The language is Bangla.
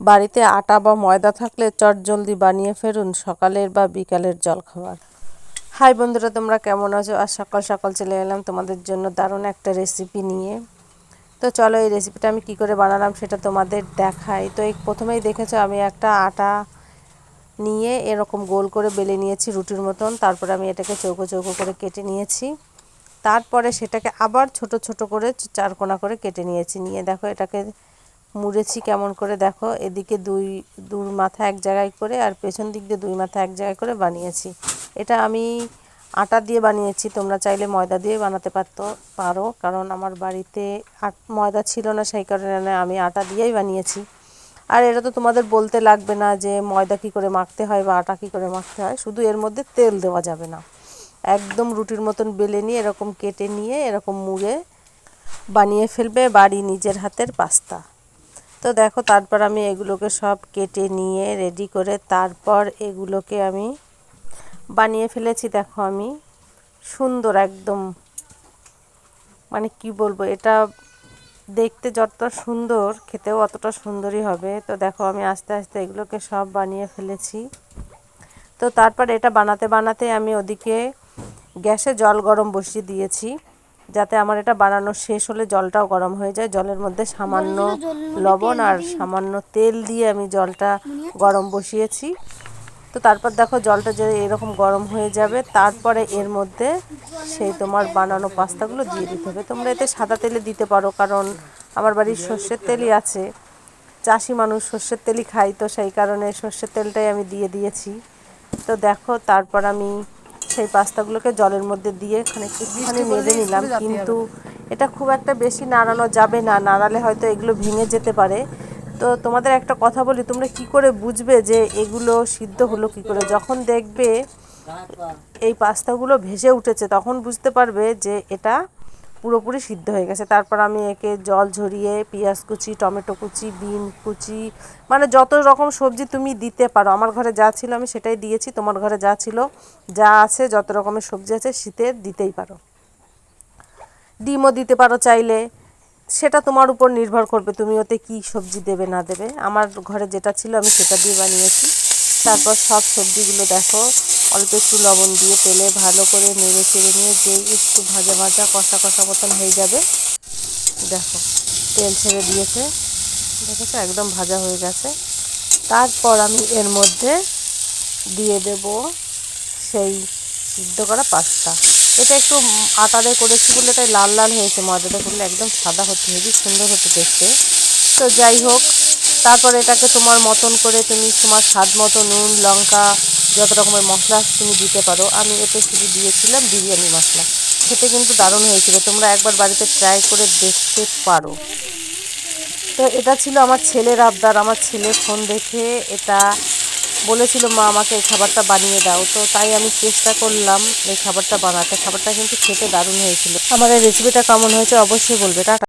বাড়িতে আটা বা ময়দা থাকলে চট জলদি বানিয়ে ফেলুন সকালের বা বিকালের জলখাবার। হাই বন্ধুরা, তোমরা কেমন আছো? আর সকাল সকাল চলে এলাম তোমাদের জন্য দারুণ একটা রেসিপি নিয়ে। তো চলো এই রেসিপিটা আমি কি করে বানালাম সেটা তোমাদের দেখাই। তো এই প্রথমেই দেখেছ আমি একটা আটা নিয়ে এরকম গোল করে বেলে নিয়েছি রুটির মতন। তারপরে আমি এটাকে চৌকো চৌকো করে কেটে নিয়েছি। তারপরে সেটাকে আবার ছোট ছোট করে চারকোনা করে কেটে নিয়েছি। নিয়ে দেখো এটাকে মুড়েছি কেমন করে দেখো, এদিকে দুই দুর মাথা এক জায়গায় করে আর পেছন দিক দিয়ে দুই মাথা এক জায়গায় করে বানিয়েছি। এটা আমি আটা দিয়ে বানিয়েছি, তোমরা চাইলে ময়দা দিয়ে বানাতে পারতো, পারো, কারণ আমার বাড়িতে ময়দা ছিল না, সেই কারণে আমি আটা দিয়েই বানিয়েছি। আর এটা তো তোমাদের বলতে লাগবে না যে ময়দা কী করে মাখতে হয় বা আটা কী করে মাখতে হয়, শুধু এর মধ্যে তেল দেওয়া যাবে না। একদম রুটির মতন বেলে নিয়ে, এরকম কেটে নিয়ে, এরকম মুড়ে বানিয়ে ফেলবে বাড়ি নিজের হাতের পাস্তা। তো দেখো, তারপর আমি এগুলোকে সব কেটে নিয়ে রেডি করে তারপর এগুলোকে আমি বানিয়ে ফেলেছি দেখো আমি। সুন্দর একদম। মানে কি বলব, এটা দেখতে যতটা সুন্দর, খেতেও অতটা সুন্দরই হবে। তো দেখো, আমি আস্তে আস্তে এগুলোকে সব বানিয়ে ফেলেছি। তো তারপর এটা বানাতে বানাতে আমি ওদিকে গ্যাসে জল গরম বসিয়ে দিয়েছি। যাতে আমার এটা বানানো শেষ হলে জলটাও গরম হয়ে যায়। জলের মধ্যে সামান্য লবণ আর সামান্য তেল দিয়ে আমি জলটা গরম বসিয়েছি। তো তারপর দেখো জলটা যে এরকম গরম হয়ে যাবে তারপরে এর মধ্যে সেই তোমার বানানো পাস্তাগুলো দিয়ে দিতে হবে। তোমরা এতে সাদা তেলে দিতে পারো কারণ আমার বাড়ির সর্ষের তেলই আছে। চাষি মানুষ সর্ষের তেলই খাই তো সেই কারণে সর্ষের তেলটাই আমি দিয়ে দিয়েছি। তো দেখো তারপর আমি সেই পাস্তাগুলোকে জলের মধ্যে দিয়ে খানিকটুখানি মেলে নিলাম। কিন্তু এটা খুব একটা বেশি নাড়ানো যাবে না। নাড়ালে হয়তো এগুলো ভেঙে যেতে পারে। তো তোমাদের একটা কথা বলি তোমরা কি করে বুঝবে যে এগুলো সিদ্ধ হলো কি করে? যখন দেখবে এই পাস্তাগুলো ভেসে উঠেছে তখন বুঝতে পারবে যে এটা পুরোপুরি সিদ্ধ হয়ে গেছে। তারপর আমি একে জল ঝরিয়ে, পেঁয়াজ কুচি, টমেটো কুচি, বিন কুচি মানে যত রকম সবজি তুমি দিতে পারো। আমার ঘরে যা ছিল আমি সেটাই দিয়েছি, তোমার ঘরে যা ছিল, যা আছে, যত রকমের সবজি আছে শীতের দিতেই পারো। ডিমও দিতে পারো চাইলে। সেটা তোমার উপর নির্ভর করবে তুমি ওতে কি সবজি দেবে, না দেবে। আমার ঘরে যেটা ছিল আমি সেটা দিয়ে বানিয়েছি। তারপর সব সবজিগুলো দেখো। অল্প একটু লবণ দিয়ে তেলে ভালো করে নেড়ে চেড়ে নিয়ে যেই একটু ভাজা ভাজা কষা কষা মতন হয়ে যাবে, দেখো, তেল ছেড়ে দিয়েছে। দেখেছ একদম ভাজা হয়ে গেছে। তারপর আমি এর মধ্যে দিয়ে দেব সেই সিদ্ধ করা পাস্তা। এটা একটু আটারে করেছি বলে এটাই লাল লাল হয়েছে, ময়দাটা করলে একদম সাদা হতে হেবি সুন্দর হতে দেখতে। তো যাই হোক তারপর এটাকে তোমার মতন করে তুমি তোমার স্বাদ মতো নুন, লঙ্কা, যত রকমের মশলা তুমি দিতে পারো। আমি এতে শুধু দিয়েছিলাম বিরিয়ানি মশলা। খেতে কিন্তু দারুণ হয়েছিল। তোমরা একবার বাড়িতে ট্রাই করে দেখতে পারো। তো এটা ছিল আমার ছেলের আবদার, আমার ছেলে ফোন দেখে এটা বলেছিল, মা, আমাকে এই খাবারটা বানিয়ে দাও। তো তাই আমি চেষ্টা করলাম এই খাবারটা বানাতে। খাবারটা কিন্তু খেতে দারুণ হয়েছিল। আমার এই রেসিপিটা কেমন হয়েছে অবশ্যই বলবে। টাটা।